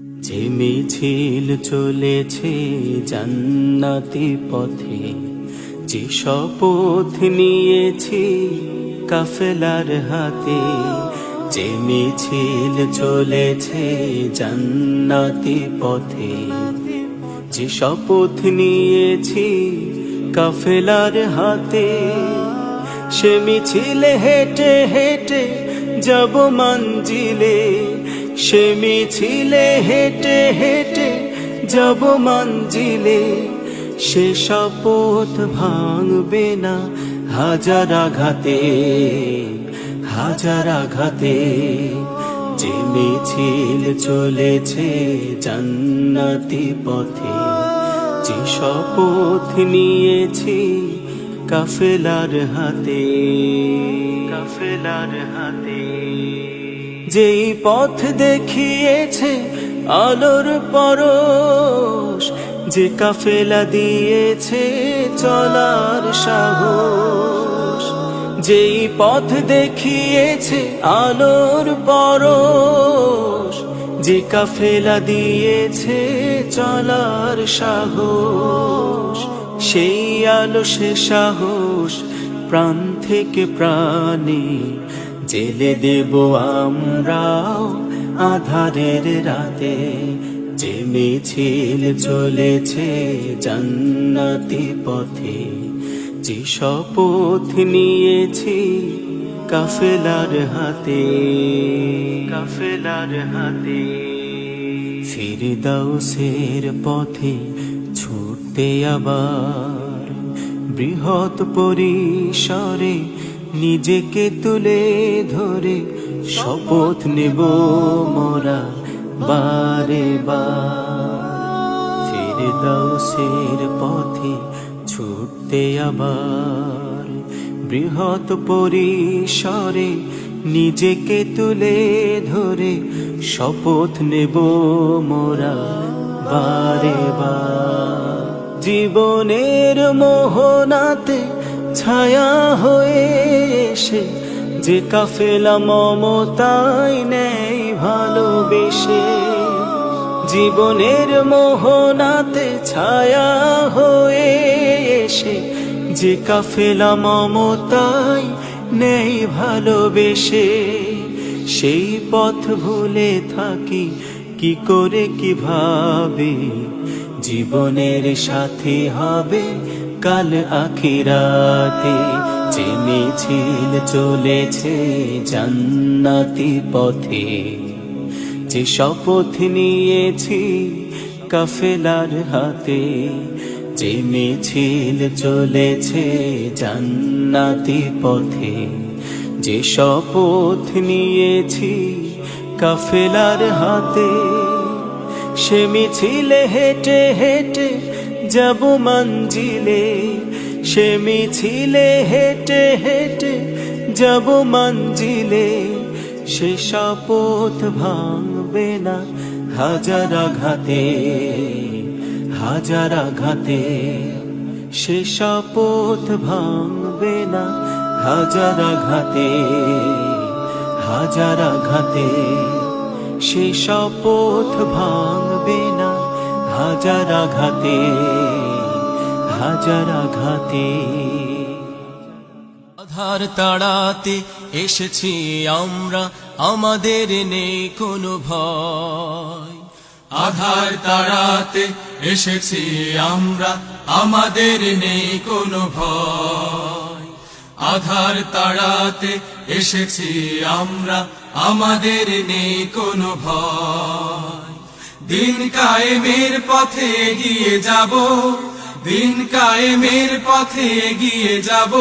যে মিছিল চলেছে জান্নাতি পথে। যে শপথ নিয়েছি কাফেলার হাতে যে মিছিল চলেছে জান্নাতি পথে। যে শপথ নিয়েছি কাফেলার হাতে, সে মিছিলে হেঁটে হেঁটে যাব মঞ্জিলে। সে মিছিলে হেঁটে হেঁটে যাব মঞ্জিলে। সে শপথ ভাঙবে না হাজার আঘাতে হাজার আঘাতে। যে মিছিল চলেছে জান্নাতি পথে, যে শপথ নিয়েছি কাফেলার হাতে কাফেলার হাতে। যেই পথ দেখিয়েছে আলোর পরশ, যে কাফেলা দিয়েছে চলার সাহস, যেই পথ দেখিয়েছে আলোর পরশ, যে কাফেলা দিয়েছে চলার সাহস, সেই আলো সে সাহস, প্রাণ থেকে প্রাণে জেলে দেব আমরাও আধারের রাতে। যে মিছিল চলেছে জান্নাতি পথে। যে শপথ নিয়েছি কাফেলার হাতে। কাফেলার হাতে। ফিরদাউসের পথে ছুটতে আবার বৃহৎ পরিসরে নিজেকে তুলে ধরে শপথ নেব মোরা বারে বার। ফিরদাউসের পথে, ছুটতে আবার। বৃহৎ পরিসরে নিজেকে তুলে ধরে শপথ নেব মোরা বারে বার। জীবনের মোহনাতে ছায়া হয়ে যে কাফেলা মমতায় নেই ভালোবেসে, জীবনের মোহনাতে ছায়া হয়ে যে কাফেলা মমতায় নেই ভালোবেসে, সেই পথ ভুলে থাকি, কি করে কীভাবে জীবনের সাথে হবে কাল আখিরাতে। যে মিছিল চলেছে জান্নাতি পথে, যে শপথ নিয়েছি কাফেলার হাতে, যে মিছিল চলেছে জান্নাতি পথে, যে শপথ নিয়েছি কাফেলার হাতে সে মিছিলে হেঁটে হেঁটে যাব মঞ্জিলে। সে মিছিলে হেঁটে হেঁটে যাব মঞ্জিলে। সে শপথ ভাঙবে না হাজার আঘাতে হাজার আঘাতে। সে শপথ ভাঙবে না হাজার আঘাতে হাজার আঘাতে। সে শপথ ভাঙবে না। হাজার আঘাতে হাজার আঘাতে। আধার তাড়াতে এসেছি আমরা, আমাদের নেই কোনো ভয়। আধার তাড়াতে এসেছি আমরা, আমাদের নেই কোনো ভয়। আধার তাড়াতে এসেছি আমরা, আমাদের নেই কোনো ভয়। দিন কায়েমের পথে গিয়ে যাব, দিন কায়েমের পথে গিয়ে যাব।